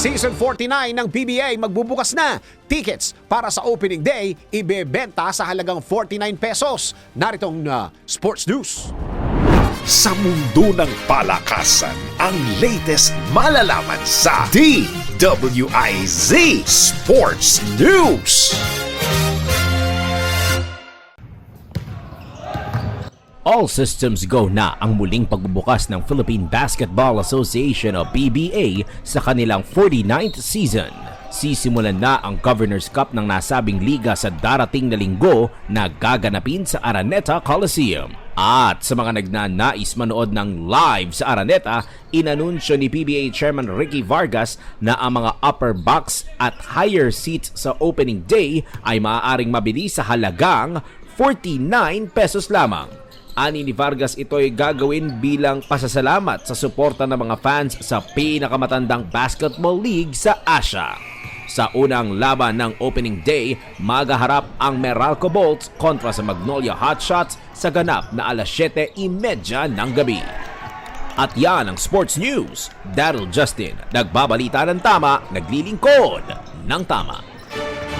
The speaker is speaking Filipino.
Season 49 ng PBA magbubukas na. Tickets para sa opening day ibebenta sa halagang 49 pesos. Naritong uh, Sports News. Sa mundo ng palakasan, ang latest malalaman sa DWIZ Sports News. All systems go na ang muling pagbubukas ng Philippine Basketball Association o PBA sa kanilang 49th season. Sisimulan na ang Governor's Cup ng nasabing liga sa darating na linggo na gaganapin sa Araneta Coliseum. At sa mga nagnanais manood ng live sa Araneta, inanunsyo ni PBA Chairman Ricky Vargas na ang mga upper box at higher seats sa opening day ay maaaring mabili sa halagang 49 pesos lamang. Ani ni Vargas ito ay gagawin bilang pasasalamat sa suporta ng mga fans sa pinakamatandang basketball league sa Asia. Sa unang laban ng opening day, magaharap ang Meralco Bolts kontra sa Magnolia Hotshots sa ganap na alas 7.30 ng gabi. At yan ang Sports News. Daryl Justin, nagbabalita ng tama, naglilingkod ng tama.